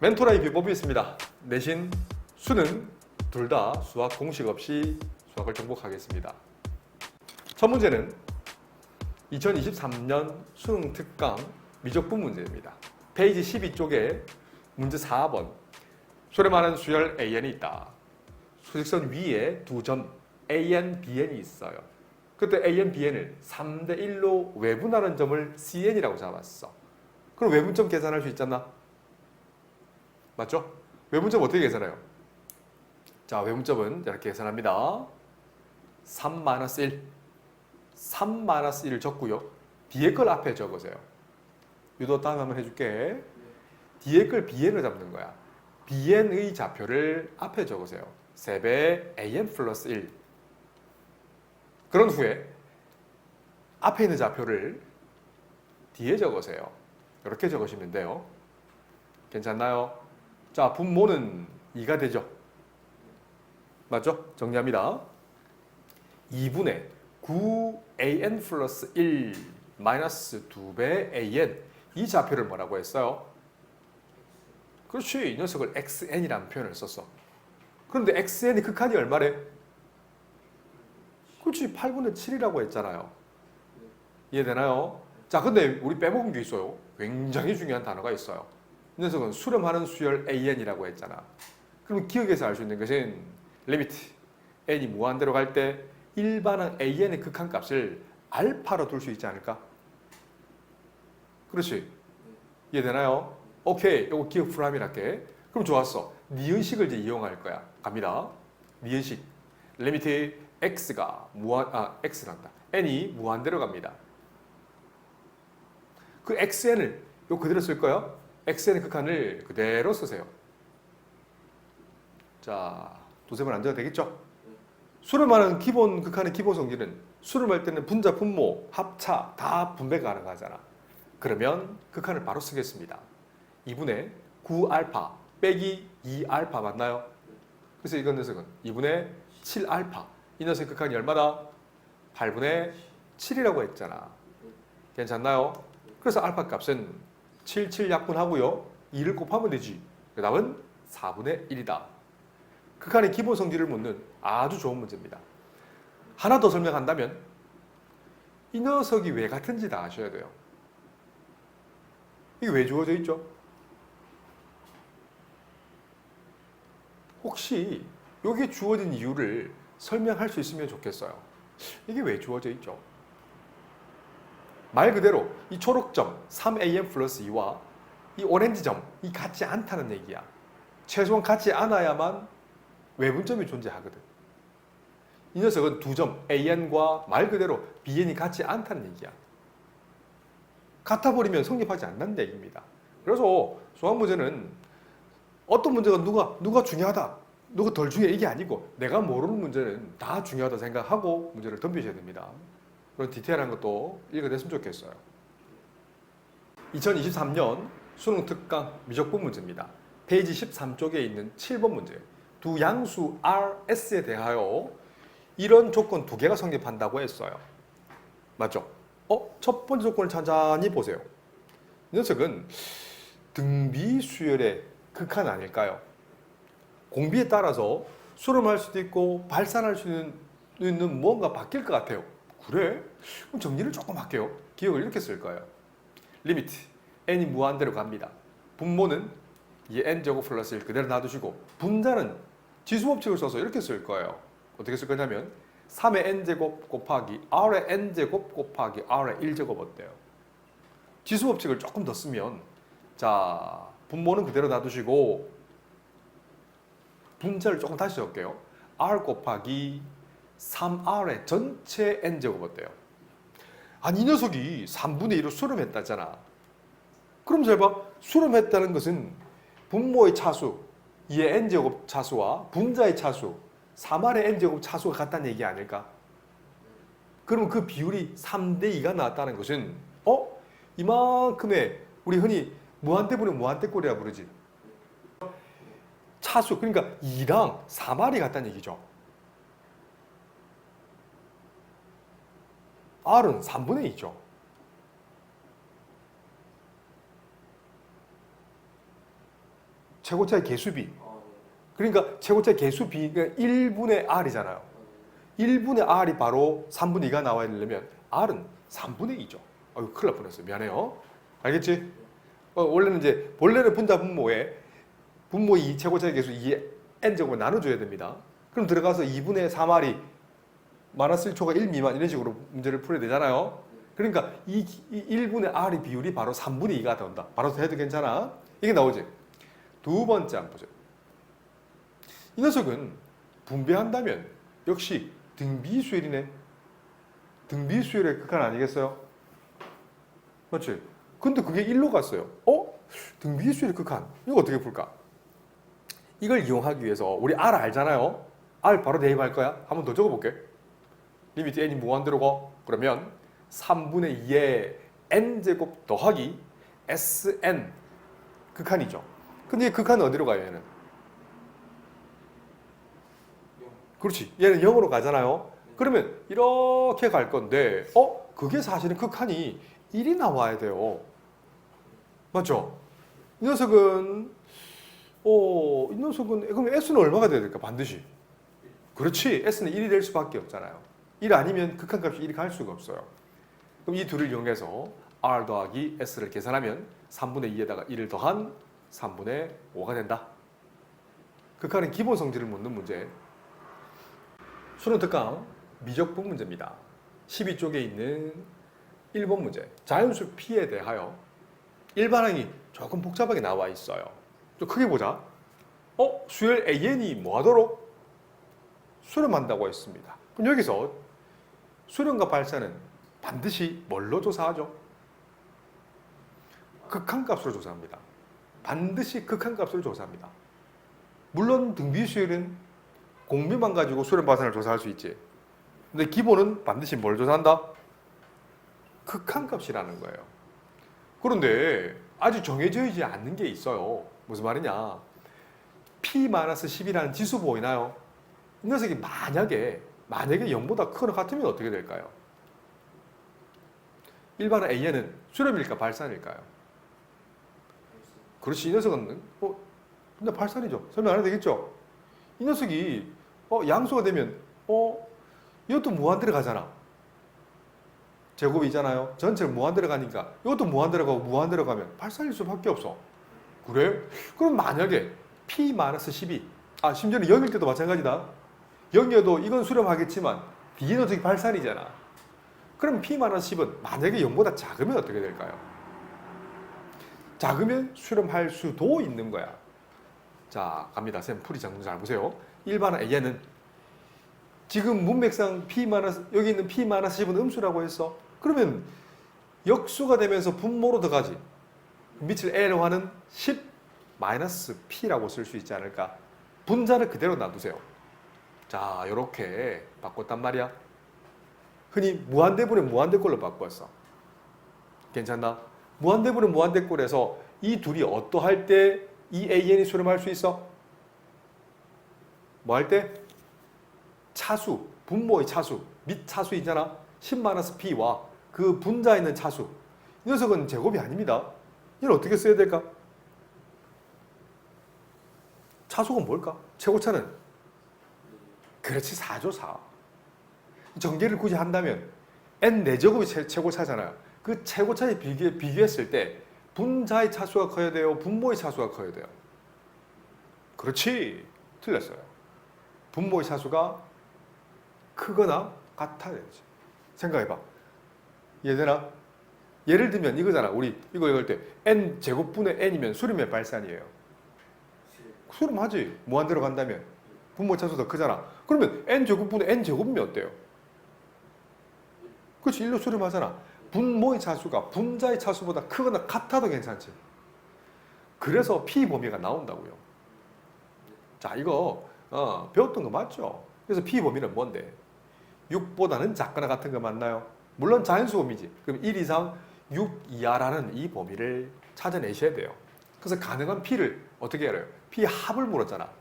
멘토라의 비법이 있습니다. 내신 수능 둘 다 수학 공식 없이 수학을 정복하겠습니다. 첫 문제는 2023년 수능 특강 미적분 문제입니다. 페이지 12쪽에 문제 4번 수렴하는 수열 AN이 있다. 수직선 위에 두 점 AN, BN이 있어요. 그때 AN, BN을 3대 1로 외분하는 점을 CN이라고 잡았어. 그럼 외분점 계산할 수 있잖아. 맞죠? 외분점 어떻게 계산해요? 자, 외분점은 이렇게 계산합니다. 3-1. 3-1을 적고요. 뒤에 걸 앞에 적으세요. 유도 다음 한번 해줄게. 뒤에 걸 BN을 잡는 거야. BN의 좌표를 앞에 적으세요. 3배 AN 플러스 1. 그런 후에 앞에 있는 좌표를 뒤에 적으세요. 이렇게 적으시면 돼요. 괜찮나요? 자, 분모는 2가 되죠. 맞죠? 정리합니다. 2분의 9an 플러스 1 마이너스 2배 an 이 좌표를 뭐라고 했어요? 그렇지. 이 녀석을 xn이라는 표현을 썼어. 그런데 xn의 극한이 얼마래? 그렇지. 8분의 7이라고 했잖아요. 이해되나요? 자, 근데 우리 빼먹은 게 있어요. 굉장히 중요한 단어가 있어요. 이 녀석은 수렴하는 수열 an이라고 했잖아. 그럼 기억에서 알 수 있는 것은 리미트 n이 무한대로 갈 때 일반한 an의 극한값을 알파로 둘 수 있지 않을까? 그렇지. 이해되나요? 오케이. 이거 기억 프라임이 할게. 그럼 좋았어. 니은식을 이제 이용할 거야. 갑니다. 니은식. 리미트 x가 무한 아 x란다. n이 무한대로 갑니다. 그 xn을 요 그대로 쓸 거예 요. xn의 극한을 그대로 쓰세요. 자, 번 앉아도 되겠죠? 수렴하는 기본 극한의 기본 성질은 수렴할 때는 분자, 분모, 합차 다 분배가 가능하잖아. 그러면 극한을 바로 쓰겠습니다. 2분의 9알파 빼기 2알파 맞나요? 그래서 이건 녀석은 2분의 7알파. 이 녀석의 극한이 얼마다? 8분의 7이라고 했잖아. 괜찮나요? 그래서 알파 값은 7, 7 약분하고요. 2를 곱하면 되지. 그 다음은 4분의 1이다. 극한의 기본 성질을 묻는 아주 좋은 문제입니다. 하나 더 설명한다면 이 녀석이 왜 같은지 다 아셔야 돼요. 이게 왜 주어져 있죠? 혹시 여기에 주어진 이유를 설명할 수 있으면 좋겠어요. 이게 왜 주어져 있죠? 말 그대로 이 초록점 3am 플러스 2와 이 오렌지점 이 같지 않다는 얘기야. 최소한 같지 않아야만 외분점이 존재하거든. 이 녀석은 두 점 an과 말 그대로 bn이 같지 않다는 얘기야. 같아 버리면 성립하지 않는다는 얘기입니다. 그래서 수학 문제는 어떤 문제가 누가 누가 중요하다, 누가 덜 중요해 이게 아니고 내가 모르는 문제는 다 중요하다 생각하고 문제를 덤비셔야 됩니다. 그런 디테일한 것도 읽어냈으면 좋겠어요. 2023년 수능 특강 미적분 문제입니다. 페이지 13쪽에 있는 7번 문제. 두 양수 RS에 대하여 이런 조건 두 개가 성립한다고 했어요. 맞죠? 어? 첫 번째 조건을 천천히 보세요. 이 녀석은 등비 수열의 극한 아닐까요? 공비에 따라서 수렴할 수도 있고 발산할 수 있는 뭔가 바뀔 것 같아요. 그래? 그럼 정리를 조금 할게요. 기억을 이렇게 쓸 거예요. 리미트 n이 무한대로 갑니다. 분모는 이 n 제곱 플러스 1 그대로 놔두시고 분자는 지수 법칙을 써서 이렇게 쓸 거예요. 어떻게 쓸 거냐면 3의 n제곱 곱하기 r의 n제곱 곱하기 r의 1제곱 어때요? 지수 법칙을 조금 더 쓰면 자 분모는 그대로 놔두시고 분자를 조금 다시 적을게요. r 곱하기 3r의 전체 n제곱 어때요? 아니 이 녀석이 3분의 1로 수렴했다잖아. 그럼 잘 봐. 수렴했다는 것은 분모의 차수, 이의 n제곱 차수와 분자의 차수, 3r의 n제곱 차수가 같다는 얘기 아닐까? 그럼 그 비율이 3대 2가 나왔다는 것은 어? 이만큼의 우리 흔히 무한대분의 무한대꼴이라 부르지. 차수 그러니까 2랑 3r이 같다는 얘기죠. R은 3분의 2죠. 최고차의 개수비. 그러니까 최고차의 개수비가 1분의 r이잖아요. 1분의 r이 바로 3분의 2가 나와야 되려면 r은 3분의 2죠. 아유, 큰일 날 뻔했어요. 미안해요. 알겠지? 어, 원래는 이제 원래는 분자 분모에 분모 2 최고차의 개수 2의 n제곱을 나눠줘야 됩니다. 그럼 들어가서 2분의 3r이 마이너스 1초가 1 미만 이런 식으로 문제를 풀어야 되잖아요. 그러니까 이, 이 1분의 r의 비율이 바로 3분의 2가 된다. 바로 해도 괜찮아. 이게 나오지. 두 번째 한번 보죠. 이 녀석은 분배한다면 역시 등비수열이네. 등비수열의 극한 아니겠어요? 맞지? 근데 그게 1로 갔어요. 어? 등비수열의 극한. 이거 어떻게 풀까? 이걸 이용하기 위해서 우리 R 알잖아요. R 바로 대입할 거야. 한번 더 적어볼게. 리미트 n이 무한대로 가. 그러면 3분의 2의 n제곱 더하기 sn 극한이죠. 근데 이 극한은 어디로 가요, 얘는? 그렇지. 얘는 0으로 가잖아요. 그러면 이렇게 갈 건데, 어? 그게 사실은 극한이 1이 나와야 돼요. 맞죠? 이 녀석은, 어, 이 녀석은, 그럼 S는 얼마가 돼야 될까? 반드시. 그렇지. S는 1이 될 수밖에 없잖아요. 1 아니면 극한값이 1이 갈 수가 없어요. 그럼 이 둘을 이용해서 R 더하기 S를 계산하면 3분의 2에다가 1을 더한 3분의 5가 된다. 극한은 기본 성질을 묻는 문제. 수능 특강 미적분 문제입니다. 12쪽에 있는 1번 문제. 자연수 P에 대하여 일반항이 조금 복잡하게 나와 있어요. 좀 크게 보자. 어? 수열 AN이 뭐 하도록? 수렴한다고 했습니다. 그럼 여기서 수렴과 발사는 반드시 뭘로 조사하죠? 극한값으로 조사합니다. 반드시 극한값으로 조사합니다. 물론 등비 수열은 공비만 가지고 수렴 발산을 조사할 수 있지. 근데 기본은 반드시 뭘 조사한다? 극한값이라는 거예요. 그런데 아직 정해져 있지 않는 게 있어요. 무슨 말이냐? P-10이라는 지수 보이나요? 이 녀석이 만약에 만약에 0보다 크거나 같으면 어떻게 될까요? 일반은 AN은 수렴일까 발산일까요? 그렇지 이 녀석은 어 근데 발산이죠. 설명 안 해도 되겠죠? 이 녀석이 어 양수가 되면 어 이것도 무한대로 가잖아. 제곱이잖아요. 전체를 무한대로 가니까 이것도 무한대로 가고 무한대로 가면 발산일 수밖에 없어. 그래? 그럼 만약에 P-12, 아 심지어는 0일 때도 마찬가지다. 0이어도 이건 수렴하겠지만 D는 어차피 발산이잖아. 그럼 P-10은 만약에 0보다 작으면 어떻게 될까요? 작으면 수렴할 수도 있는 거야. 자, 갑니다. 쌤 풀이 장문 잘 보세요. 일반은 AN은 지금 문맥상 P 마이너스 여기 있는 P 마이너스 10은 음수라고 했어. 그러면 역수가 되면서 분모로 들어가지. 밑을 L로 하는 10 마이너스 P라고 쓸 수 있지 않을까? 분자를 그대로 놔두세요. 자, 이렇게 바꿨단 말이야. 흔히 무한대분의 무한대꼴로 바꿨어. 괜찮나? 무한대분의 무한대꼴에서 이 둘이 어떠할 때 이 AN이 수렴할 수 있어? 뭐 할 때? 차수, 분모의 차수, 밑 차수 있잖아. 10-P와 그 분자에 있는 차수. 이 녀석은 제곱이 아닙니다. 이걸 어떻게 써야 될까? 차수가 뭘까? 최고차는? 그렇지, 4죠, 4. 전개를 굳이 한다면 n 4제곱이 최고차잖아요. 그 최고차에 비교, 비교했을 때 분자의 차수가 커야 돼요? 분모의 차수가 커야 돼요? 그렇지. 틀렸어요. 분모의 차수가 크거나 같아야 되지. 생각해봐. 얘들아, 예를 들면 이거잖아. 우리 이거 읽을 때 n 제곱분의 n이면 수렴의 발산이에요. 수렴하지. 무한대로 간다면. 분모 차수 더 크잖아. 그러면 n 제곱분의 n 제곱이면 어때요? 그렇지. 1로 수렴하잖아. 분모의 차수가 분자의 차수보다 크거나 같아도 괜찮지. 그래서 P 범위가 나온다고요. 자, 이거 어, 배웠던 거 맞죠? 그래서 P 범위는 뭔데? 6보다는 작거나 같은 거 맞나요? 물론 자연수 범위지. 그럼 1 이상 6 이하라는 이 범위를 찾아내셔야 돼요. 그래서 가능한 P를 어떻게 알아요? P 합을 물었잖아.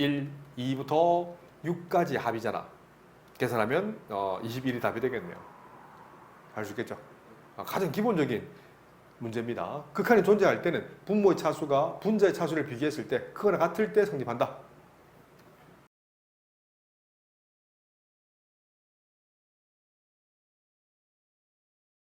뭐 1, 2부터 6까지 합이잖아. 계산하면 어, 21이 답이 되겠네요. 알 수 있겠죠? 아, 가장 기본적인 문제입니다. 극한이 존재할 때는 분모의 차수가 분자의 차수를 비교했을 때 크거나 같을 때 성립한다.